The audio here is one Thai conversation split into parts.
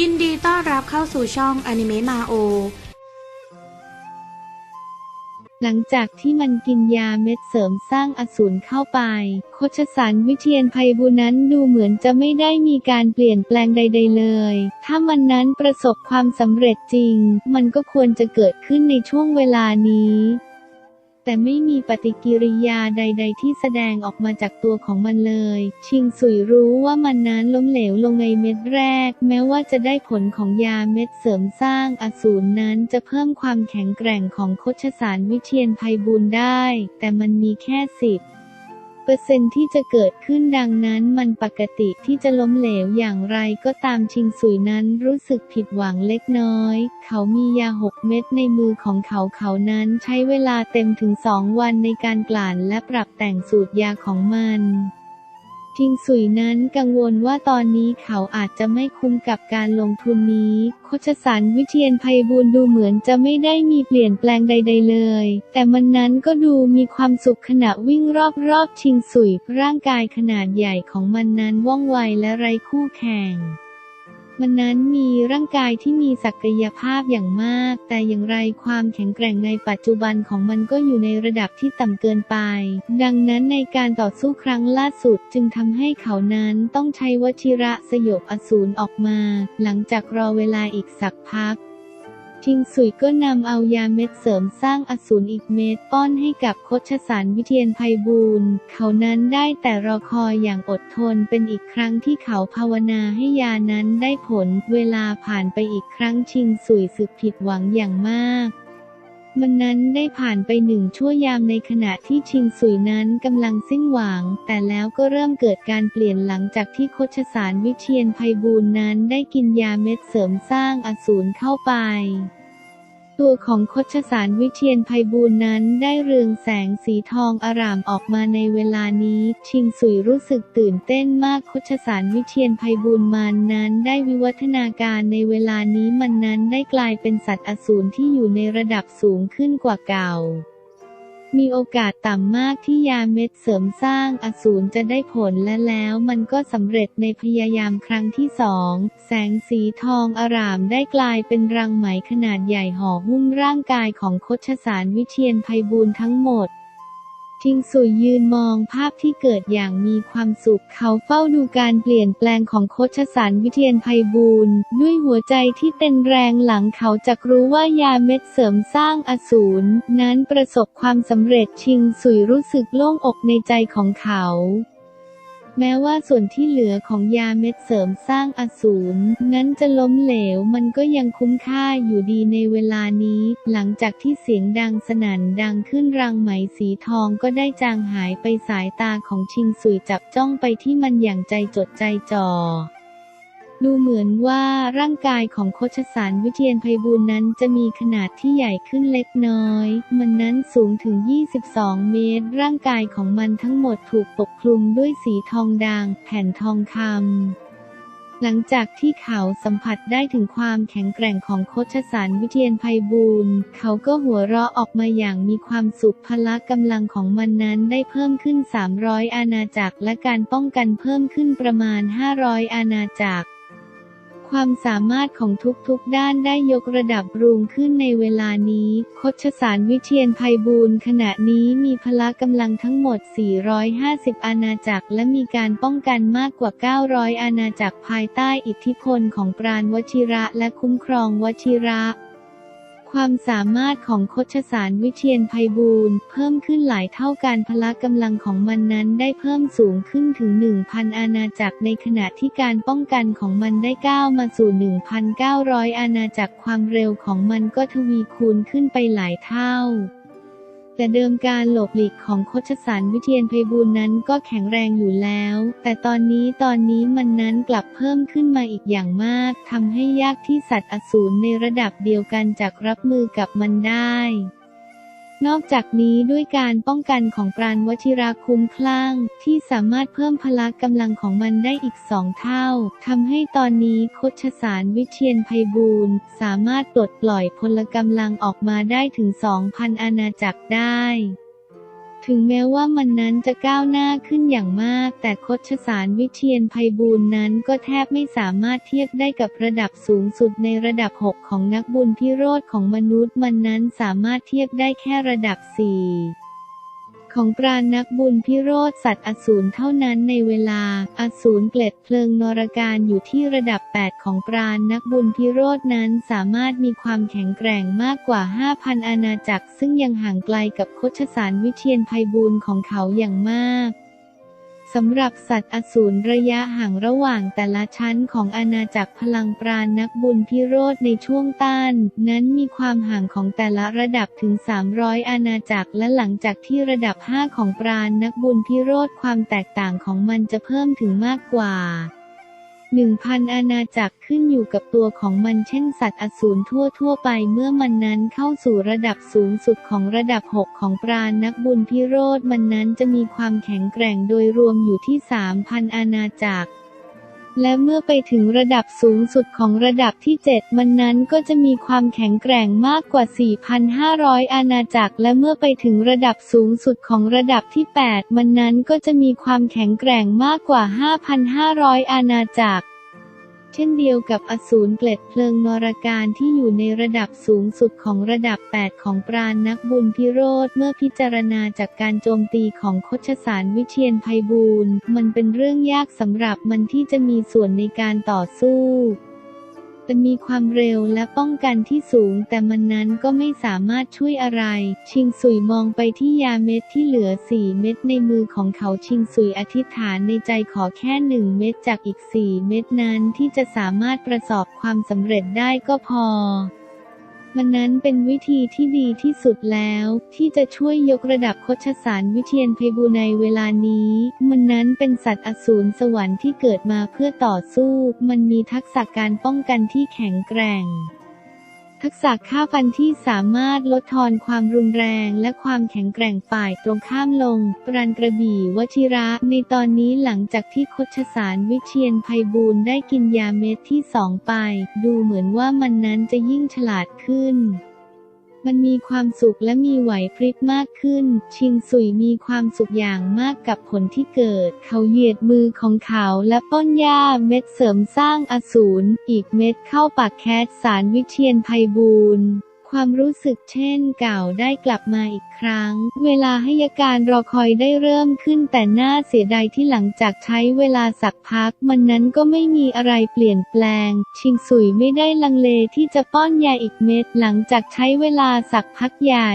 ยินดีต้อนรับเข้าสู่ช่องอนิเมะมาโอ หลังจากที่มันกินยาเม็ดเสริมสร้างอสูรเข้าไป โคชสารวิเชียนภัยบุนั้นดูเหมือนจะไม่ได้มีการเปลี่ยนแปลงใด ๆเลย ถ้ามันนั้นประสบความสำเร็จจริง มันก็ควรจะเกิดขึ้นในช่วงเวลานี้ แต่ไม่มีปฏิกิริยาใด ๆ ที่แสดงออกมาจากตัวของมันเลย ชิงสุยรู้ว่ามันนั้นล้มเหลวลงในเม็ดแรก แม้ว่าจะได้ผลของยาเม็ดเสริมสร้างอสูรนั้นจะเพิ่มความแข็งแกร่งของโคชสารวิเทียนภัยบุญได้ แต่มันมีแค่สิบ เปอร์เซ็นต์ที่จะเกิดขึ้นดังนั้นมันปกติที่จะล้มเหลวอย่างไรก็ตามชิงสุยนั้นรู้สึกผิดหวังเล็กน้อย เขามียาหกเม็ดในมือของเขาเขานั้นใช้เวลาเต็มถึงสองวันในการกลั่นและปรับแต่งสูตรยาของมัน ชิงสุยนั้นกังวลว่าตอนนี้เขาอาจจะไม่คุ้มกับการลงทุนนี้ โคชสารวิเชียนภัยบูลดูเหมือนจะไม่ได้มีเปลี่ยนแปลงใด ๆเลย แต่มันนั้นก็ดูมีความสุขขณะวิ่งรอบๆชิงสุย ร่างกายขนาดใหญ่ของมันนั้นว่องไวและไร้คู่แข่ง มันนั้นมีร่างกายที่มีศักยภาพอย่างมาก แต่อย่างไรความแข็งแกร่งในปัจจุบันของมันก็อยู่ในระดับที่ต่ำเกินไป ดังนั้นในการต่อสู้ครั้งล่าสุดจึงทำให้เขานั้นต้องใช้วชิระสยบอสูรออกมา หลังจากรอเวลาอีกสักพัก ชิงสุยก็นำเอายาเม็ดเสริมสร้างอสูรอีกเม็ดป้อนให้กับโคชสารวิเทียนภัยบูลย์เขานั้นได้แต่รอคอยอย่างอดทนเป็นอีกครั้งที่เขาภาวนาให้ยานั้นได้ผล เวลาผ่านไปอีกครั้งชิงสุยสึกผิดหวังอย่างมาก มันนั้นได้ผ่านไปหนึ่งชั่วยามในขณะที่ชิงสุยนั้นกำลังสิ้นหวัง แต่แล้วก็เริ่มเกิดการเปลี่ยนหลังจากที่โคชสารวิเชียนภัยบูลย์นั้นได้กินยาเม็ดเสริมสร้างอสูรเข้าไป ตัวของโคชสารวิเทียนภัยบูลย์นั้นได้เรืองแสงสีทองอร่ามออกมาในเวลานี้ ชิงสุยรู้สึกตื่นเต้นมากโคชสารวิเทียนภัยบูลย์มันนั้นได้วิวัฒนาการในเวลานี้มันนั้นได้กลายเป็นสัตว์อสูรที่อยู่ในระดับสูงขึ้นกว่าเก่า มีโอกาสต่ำมากที่ยาเม็ดเสริมสร้างอสูรจะได้ผลและแล้วมันก็สำเร็จในพยายามครั้งที่สอง แสงสีทองอารามได้กลายเป็นรังไหมขนาดใหญ่ห่อหุ้มร่างกายของโคชสารวิเชียนภัยบูรณ์ทั้งหมด ทิงสุยยืนมองภาพที่เกิดอย่างมีความสุข เขาเฝ้าดูการเปลี่ยนแปลงของโคชสารวิเทียนไพบูลด้วยหัวใจที่เต้นแรงหลังเขาจะรู้ว่ายาเม็ดเสริมสร้างอสูรนั้นประสบความสำเร็จชิงสุยรู้สึกโล่งอกในใจของเขา แม้ว่าส่วนที่เหลือของยาเม็ดเสริมสร้างอสูรนั้นจะล้มเหลวมันก็ยังคุ้มค่าอยู่ดีในเวลานี้ หลังจากที่เสียงดังสนั่นดังขึ้นรังไหมสีทองก็ได้จางหายไปสายตาของชิงสุยจับจ้องไปที่มันอย่างใจจดใจจ่อ ดูเหมือนว่าร่างกายของโคชสารวิเทียนภัยบูลนั้นจะมีขนาดที่ใหญ่ขึ้นเล็กน้อย มันนั้นสูงถึง 22 เมตร ร่างกายของมันทั้งหมดถูกปกคลุมด้วยสีทองด่าง แผ่นทองคำหลังจากที่เขาสัมผัสได้ถึงความแข็งแกร่งของโคชสารวิเทียนภัยบูลเขาก็หัวเราะออกมาอย่างมีความสุขพละกำลังของมันนั้นได้เพิ่มขึ้น 300 อาณาจักรและการป้องกันเพิ่มขึ้นประมาณ 500 อาณาจักร ความสามารถของทุกๆด้านได้ยกระดับรูงขึ้นในเวลานี้โคชสารวิเชียนภัยบูรณ์ขณะนี้มีพละกำลังทั้งหมด 450 อาณาจักร และมีการป้องกันมากกว่า 900 อาณาจักรภายใต้อิทธิพลของปราณวชิระและคุ้มครองวชิระ ความสามารถของโคชสารวิเชียนภัยบูลย์เพิ่มขึ้นหลายเท่าการพละกำลังของมันนั้นได้เพิ่มสูงขึ้นถึง 1,000 อาณาจักรในขณะที่การป้องกันของมันได้ก้าวมาสู่ 1,900 อาณาจักรความเร็วของมันก็ทวีคูณขึ้นไปหลายเท่า แต่เดิมการหลบหลีกของโคชสารวิเทียนภัยบูลนั้นก็แข็งแรงอยู่แล้ว แต่ตอนนี้ตอนนี้มันนั้นกลับเพิ่มขึ้นมาอีกอย่างมากทำให้ยากที่สัตว์อสูรในระดับเดียวกันจะรับมือกับมันได้ นอกจากนี้ด้วยการป้องกันของปราณวชิราคุ้มคลั่ง ที่สามารถเพิ่มพละกำลังของมันได้อีกสองเท่าทำให้ตอนนี้โคชสารวิเชียนไพบูลย์สามารถปลดปล่อยพลกำลังออกมาได้ถึง 2,000 อาณาจักรได้ ถึงแม้ว่ามันนั้นจะก้าวหน้าขึ้นอย่างมาก แต่โคชสารวิเชียนไพบูลย์นั้นก็แทบไม่สามารถเทียบได้กับระดับสูงสุดในระดับ 6 ของนักบุญพิโรธของมนุษย์มันนั้นสามารถเทียบได้แค่ระดับ 4 ของปราณนักบุญพิโรธสัตว์อสูรเท่านั้นในเวลา อสูรเกล็ดเพลิงนรการอยู่ที่ระดับ 8 ของปราณนักบุญพิโรธนั้นสามารถมีความแข็งแกร่งมากกว่า 5,000 อาณาจักร ซึ่งยังห่างไกลกับโคชสารวิเทียนภัยบูลย์ของเขาอย่างมาก สำหรับสัตว์อสูรระยะห่างระหว่างแต่ละชั้นของอาณาจักรพลังปราณนักบุญพิโรธในช่วงต้าน นั้นมีความห่างของแต่ละระดับถึง 300 อาณาจักรและหลังจากที่ระดับ 5 ของปราณนักบุญพิโรธความแตกต่างของมันจะเพิ่มถึงมากกว่า 1,000อาณาจักรขึ้นอยู่กับตัวของมันเช่นสัตว์อสูรทั่วทั่วไปเมื่อมันนั้นเข้าสู่ระดับสูงสุดของระดับ 6 ของปราณนักบุญพิโรธมันนั้นจะมีความแข็งแกร่งโดยรวมอยู่ที่ 3,000 อาณาจักร และเมื่อไปถึงระดับสูงสุดของระดับที่ 7 มันนั้นก็จะมีความแข็งแกร่งมากกว่า 4,500 อาณาจักร และเมื่อไปถึงระดับสูงสุดของระดับที่ 8 มันนั้นก็จะมีความแข็งแกร่งมากกว่า 5,500 อาณาจักร เช่นเดียวกับอสูรเกล็ดเพลิงนรการที่อยู่ในระดับสูงสุดของระดับ 8 ของปราณนักบุญพิโรธเมื่อพิจารณาจากการโจมตีของโคชสารวิเชียนภัยบูรณ์มันเป็นเรื่องยากสำหรับมันที่จะมีส่วนในการต่อสู้ จะมีความเร็วและป้องกันที่สูง แต่มันนั้นก็ไม่สามารถช่วยอะไร ชิงสุยมองไปที่ยาเม็ดที่เหลือสี่เม็ดในมือของเขาชิงสุยอธิษฐานในใจขอแค่หนึ่งเม็ดจากอีกสี่เม็ดนั้นที่จะสามารถประสอบความสำเร็จได้ก็พอ มันนั้นเป็นวิธีที่ดีที่สุดแล้ว ที่จะช่วยยกระดับโคชสารวิเทียนไพบูในเวลานี้ มันนั้นเป็นสัตว์อสูรสวรรค์ที่เกิดมาเพื่อต่อสู้ มันมีทักษะการป้องกันที่แข็งแกร่ง ทักษะฆ่าฟันที่สามารถลดทอนความรุนแรงและความแข็งแกร่งฝ่ายตรงข้ามลง ปราณกระบี่วชิระ ในตอนนี้หลังจากที่คชสารวิเชียนไพบูลย์ได้กินยาเม็ดที่สองไป ดูเหมือนว่ามันนั้นจะยิ่งฉลาดขึ้น มันมีความสุขและมีไหวพริบมากขึ้น ชิงสุยมีความสุขอย่างมากกับผลที่เกิด เขาเหยียดมือของเขาและป้อนหญ้าเม็ดเสริมสร้างอสูร อีกเม็ดเข้าปากแคทสารวิเชียนไพบูร์ ความรู้สึกเช่นเก่าได้กลับมาอีกครั้ง เวลาให้ยการรอคอยได้เริ่มขึ้นแต่น่าเสียดายที่หลังจากใช้เวลาสักพัก มันนั้นก็ไม่มีอะไรเปลี่ยนแปลง ชิงสุยไม่ได้ลังเลที่จะป้อนยาอีกเม็ดหลังจากใช้เวลาสักพักใหญ่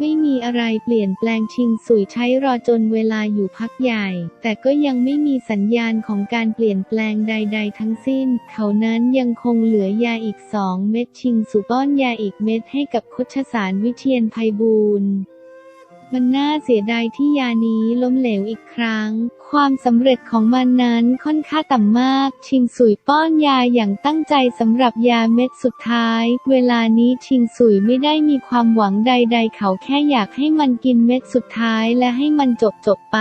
ไม่มีอะไรเปลี่ยนแปลงชิงสุยใช้รอจนเวลาอยู่พักใหญ่ แต่ก็ยังไม่มีสัญญาณของการเปลี่ยนแปลงใด ๆ ทั้งสิ้น เขานั้นยังคงเหลือยาอีกสองเม็ดชิงสุป้อนยาอีกเม็ดให้กับโคชสารวิเทียนไพบูลย์ มันน่าเสียดายที่ยานี้ล้มเหลวอีกครั้ง ความสำเร็จของมันนั้นค่อนข้างต่ำมาก ชิงสุยป้อนยาอย่างตั้งใจสำหรับยาเม็ดสุดท้าย เวลานี้ชิงสุยไม่ได้มีความหวังใด ๆ เขาแค่อยากให้มันกินเม็ดสุดท้ายและให้มันจบจบไป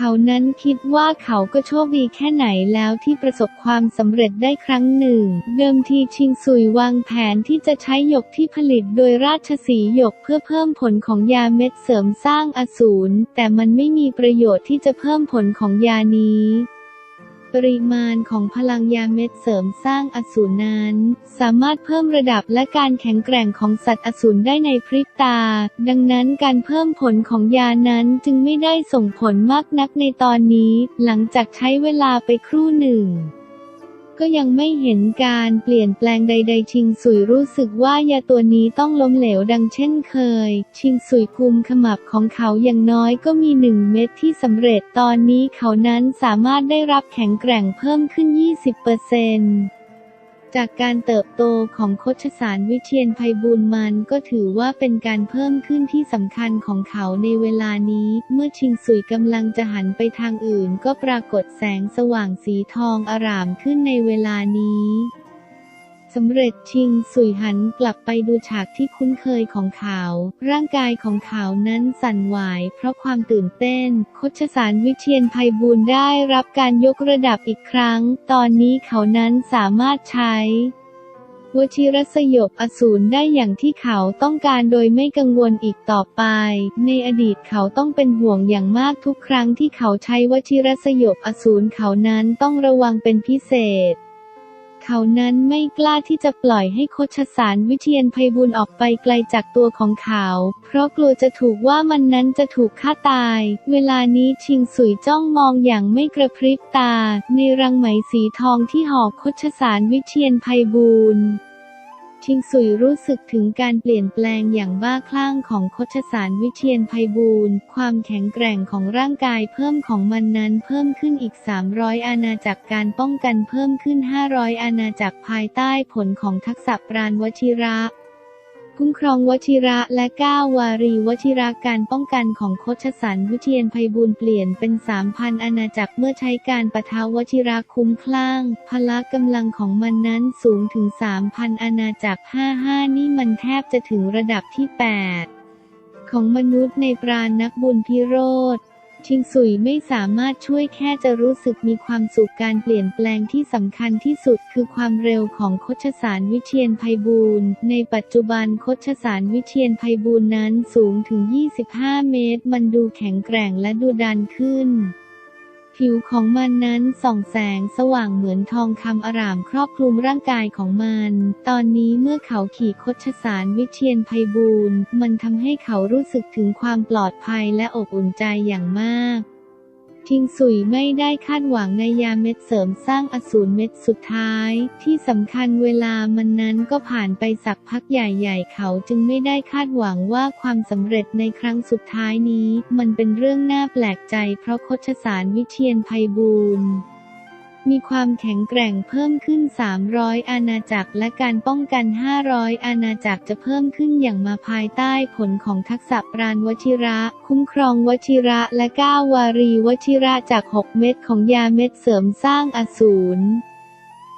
เขานั้นคิดว่าเขาก็โชคดีแค่ไหนแล้วที่ประสบความสำเร็จได้ครั้งหนึ่ง เดิมทีชิงซุยวางแผนที่จะใช้หยกที่ผลิตโดยราชสีห์หยกเพื่อเพิ่มผลของยาเม็ดเสริมสร้างอสูรแต่มันไม่มีประโยชน์ที่จะเพิ่มผลของยานี้ ปริมาณของพลังยาเม็ดเสริมสร้างอสูรนั้น สามารถเพิ่มระดับและการแข็งแกร่งของสัตว์อสูรได้ในพริบตา ดังนั้นการเพิ่มผลของยานั้นจึงไม่ได้ส่งผลมากนักในตอนนี้ หลังจากใช้เวลาไปครู่หนึ่ง ก็ยังไม่เห็นการเปลี่ยนแปลงใด ๆ ชิงสุยรู้สึกว่ายาตัวนี้ต้องล้มเหลวดังเช่นเคย ชิงสุยกุมขมับของเขาอย่างน้อยก็มีหนึ่งเม็ดที่สำเร็จตอนนี้เขานั้นสามารถได้รับแข็งแกร่งเพิ่มขึ้น 20% จากการเติบโตของโคชสารวิเชียนไพบูลมันก็ถือว่าเป็นการเพิ่มขึ้นที่สำคัญของเขาในเวลานี้ เมื่อชิงสุยกำลังจะหันไปทางอื่น ก็ปรากฏแสงสว่างสีทองอร่ามขึ้นในเวลานี้ำเร็จชิงสุยหันกลับไปดูฉากที่คุ้นเคยของเขา ร่างกายของเขานั้นสั่นไหวเพราะความตื่นเต้นโคชสารวิเชียนไพบูลได้รับการยกระดับอีกครั้ง ตอนนี้เขานั้นสามารถใช้วชิรสยบอสูรได้อย่างที่เขาต้องการโดยไม่กังวลอีกต่อไป ในอดีตเขาต้องเป็นห่วงอย่างมากทุกครั้งที่เขาใช้วชิรสยบอสูรเขานั้นต้องระวังเป็นพิเศษ เขานั้นไม่กล้าที่จะปล่อยให้โคชสารวิเชียนไพบุญออกไปไกลจากตัวของเขา เพราะกลัวจะถูกว่ามันนั้นจะถูกฆ่าตาย เวลานี้ชิงสุยจ้องมองอย่างไม่กระพริบตา ในรังไหมสีทองที่ห่อโคชสารวิเชียนไพบูลย์ ชิงสุยรู้สึกถึงการเปลี่ยนแปลงอย่างบ้าคลั่งของโคชสารวิเชียนไพบูลความแข็งแกร่งของร่างกายเพิ่มของมันนั้นเพิ่มขึ้นอีก 300 อาณาจักรการป้องกันเพิ่มขึ้น 500 อาณาจักรภายใต้ผลของทักษะปราณวชิระ คุ้มครองวชิระและก้าววารีวชิระการป้องกันของโคชสันวิเทียนไพบูลเปลี่ยนเป็นสามพันอาณาจักรเมื่อใช้การปะทาวชิระคุ้มคลั่ง พละกำลังของมันนั้นสูงถึงสามพันอาณาจักรห้าห้านี่มันแทบจะถึงระดับที่8ของมนุษย์ในปราณนักบุญพิโรธ ชิงสุยไม่สามารถช่วยแค่จะรู้สึกมีความสุขการเปลี่ยนแปลงที่สำคัญที่สุดคือความเร็วของโคชสารวิเชียนไพบูลย์ในปัจจุบันโคชสารวิเชียนไพบูลย์นั้นสูงถึง 25 เมตร มันดูแข็งแกร่งและดูดันขึ้น ผิวของมันนั้นส่องแสงสว่างเหมือนทองคำอร่ามครอบคลุมร่างกายของมัน ตอนนี้เมื่อเขาขี่คดชสารวิเชียนไพบูลย์มันทำให้เขารู้สึกถึงความปลอดภัยและอบอุ่นใจอย่างมาก ชิงสุยไม่ได้คาดหวังในยาเม็ดเสริมสร้างอสูรเม็ดสุดท้าย ที่สำคัญเวลามันนั้นก็ผ่านไปสักพักใหญ่ๆ เขาจึงไม่ได้คาดหวังว่าความสำเร็จในครั้งสุดท้ายนี้ มันเป็นเรื่องน่าแปลกใจเพราะโคชสารวิเชียนไพบูลย์ มีความแข็งแกร่งเพิ่มขึ้น 300 อาณาจักร และการป้องกัน 500 อาณาจักรจะเพิ่มขึ้นอย่างมาภายใต้ผลของทักษะปราณวชิระ คุ้มครองวชิระ และก้าววารีวชิระจาก 6 เม็ดของยาเม็ดเสริมสร้างอสูร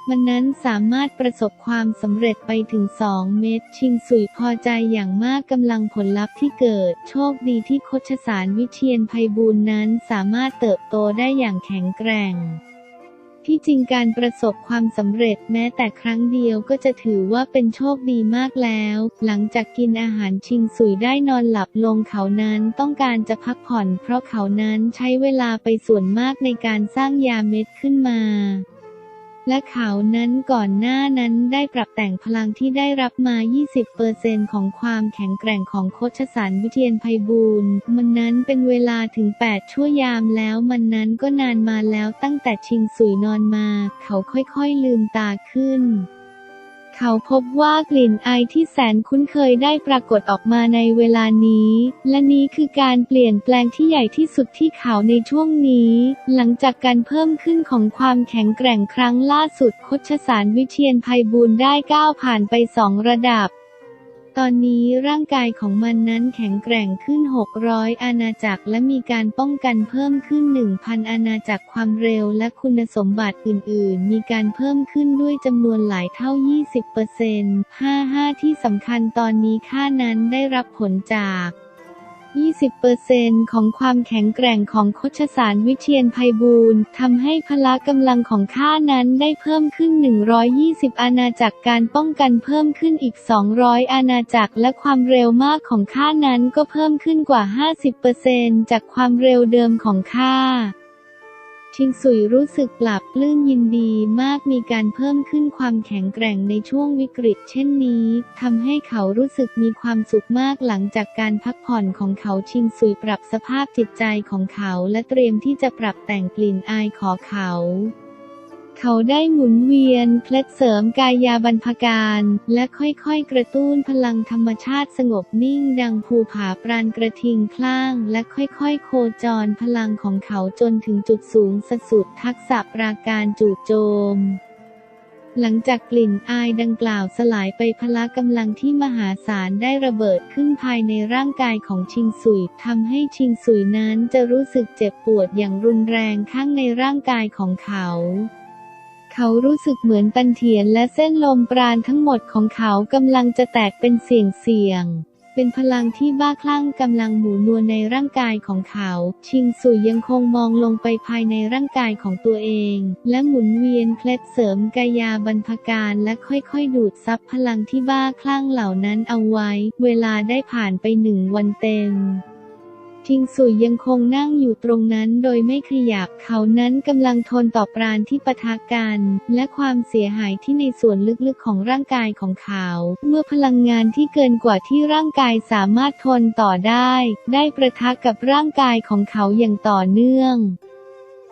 มันนั้นสามารถประสบความสำเร็จไปถึง 2 เม็ดชิงสุยพอใจอย่างมากกำลังผลลัพธ์ที่เกิด โชคดีที่โคชสารวิเชียนไพบูลย์นั้นสามารถเติบโตได้อย่างแข็งแกร่ง ที่จริงการประสบความสำเร็จแม้แต่ครั้งเดียวก็จะถือว่าเป็นโชคดีมากแล้ว หลังจากกินอาหารชิงสุยได้นอนหลับลงเขานั้นต้องการจะพักผ่อน เพราะเขานั้นใช้เวลาไปส่วนมากในการสร้างยาเม็ดขึ้นมา และเขานั้นก่อนหน้านั้นได้ปรับแต่งพลังที่ได้รับมา 20%ของความแข็งแกร่งของโคชสารวิเทียนไพบูลมันนั้นเป็นเวลาถึง 8 ชั่วยามแล้วมันนั้นก็นานมาแล้วตั้งแต่ชิงสุยนอนมา เขาค่อยๆลืมตาขึ้น เขาพบว่ากลิ่นไอที่แสนคุ้นเคยได้ปรากฏออกมาในเวลานี้ และนี้คือการเปลี่ยนแปลงที่ใหญ่ที่สุดที่เขาในช่วงนี้ หลังจากการเพิ่มขึ้นของความแข็งแกร่งครั้งล่าสุดโคชสารวิเชียนไพบูลย์ได้ก้าวผ่านไปสองระดับ ตอนนี้ร่างกายของมันนั้นแข็งแกร่งขึ้น 600 อาณาจักรและมีการป้องกันเพิ่มขึ้น 1,000 อาณาจักรความเร็วและคุณสมบัติอื่น ๆ มีการเพิ่มขึ้นด้วยจำนวนหลายเท่า 20% 55 ที่สำคัญตอนนี้ค่านั้นได้รับผลจาก 20%ของความแข็งแกร่งของโคชสารวิเชียนไพบูลย์ทำให้พละกำลังของข้านั้นได้เพิ่มขึ้น 120 อาณาจักรการป้องกันเพิ่มขึ้นอีก 200 อาณาจักรและความเร็วมากของข้านั้นก็เพิ่มขึ้นกว่า 50%จากความเร็วเดิมของข้า ชิงสุยรู้สึกปลับปลื้มยินดีมากมีการเพิ่มขึ้นความแข็งแกร่งในช่วงวิกฤต เช่นนี้ทำให้เขารู้สึกมีความสุขมากหลังจากการพักผ่อนของเขาชิงสุยปรับสภาพจิตใจของเขาและเตรียมที่จะปรับแต่งกลิ่นอายขอเขา เขาได้หมุนเวียนเคล็ดเสริมกายาบรรพการ และค่อยๆ กระตุ้นพลังธรรมชาติสงบนิ่งดังภูผาปราณกระทิงคล้างและค่อยๆ โคจรพลังของเขาจนถึงจุดสูงสุดทักษะปราการจู่โจมหลังจากกลิ่นอายดังกล่าวสลายไปพละกำลังที่มหาศาลได้ระเบิดขึ้นภายในร่างกายของชิงสุยทำให้ชิงสุยนั้นจะรู้สึกเจ็บปวดอย่างรุนแรงข้างในร่างกายของเขา เขารู้สึกเหมือนตันเถียนและเส้นลมปราณทั้งหมดของเขากำลังจะแตกเป็นเสี่ยงเสี่ยง เป็นพลังที่บ้าคลั่งกำลังหมุนวนในร่างกายของเขา ชิงสุยยังคงมองลงไปภายในร่างกายของตัวเอง และหมุนเวียนเคล็ดเสริมกายาบรรพการและค่อยๆ ดูดซับพลังที่บ้าคลั่งเหล่านั้นเอาไว้ เวลาได้ผ่านไปหนึ่งวันเต็ม ทิงสุยยังคงนั่งอยู่ตรงนั้นโดยไม่ขยับ เขานั้นกำลังทนต่อปราณที่ปะทะกัน และความเสียหายที่ในส่วนลึกๆของร่างกายของเขา เมื่อพลังงานที่เกินกว่าที่ร่างกายสามารถทนต่อได้ ได้ประทะกับร่างกายของเขาอย่างต่อเนื่อง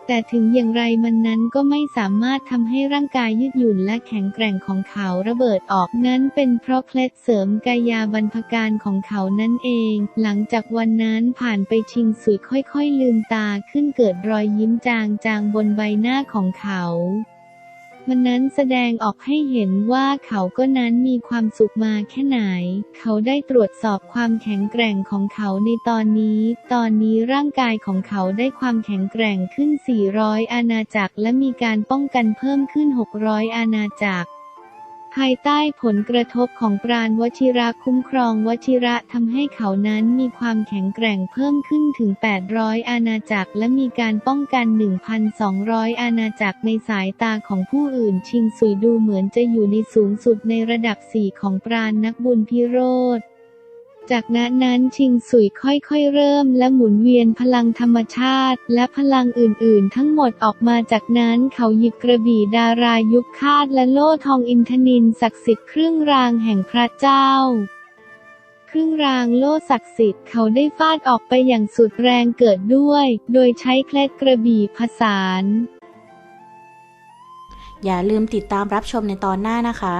แต่ถึงอย่างไรมันนั้นก็ไม่สามารถทำให้ร่างกายยืดหยุ่นและแข็งแกร่งของเขาระเบิดออกนั้นเป็นเพราะเคล็ดเสริมกายาบรรพการของเขานั่นเอง หลังจากวันนั้นผ่านไปชิงสุยค่อยๆลืมตาขึ้นเกิดรอยยิ้มจางๆบนใบหน้าของเขา มันนั้นแสดงออกให้เห็นว่าเขาก็นั้นมีความสุขมาแค่ไหน เขาได้ตรวจสอบความแข็งแกร่งของเขาในตอนนี้ ตอนนี้ร่างกายของเขาได้ความแข็งแกร่งขึ้น 400 อาณาจักรและมีการป้องกันเพิ่มขึ้น 600 อาณาจักร ภายใต้ผลกระทบของปราณวชิระคุ้มครองวชิระทำให้เขานั้นมีความแข็งแกร่งเพิ่มขึ้นถึง 800 อาณาจักรและมีการป้องกัน 1,200 อาณาจักรในสายตาของผู้อื่นชิงสุยดูเหมือนจะอยู่ในสูงสุดในระดับ 4 ของปราณนักบุญพิโรธ จากนั้นนั้นชิงสุยค่อยๆเริ่มและหมุนเวียนพลังธรรมชาติ และพลังอื่นๆ ทั้งหมดออกมาจากนั้นเขาหยิบกระบี่ดารายุคคาดและโล่ทองอินทนินศักดิ์สิทธิ์เครื่องรางแห่งพระเจ้าครื่งรางโล่ศักดิ์สิทธิ์เขาได้ฟาดออกไปอย่างสุดแรงเกิดด้วย โดยใช้เคล็ดกระบี่ผสาน อย่าลืมติดตามรับชมในตอนหน้านะคะ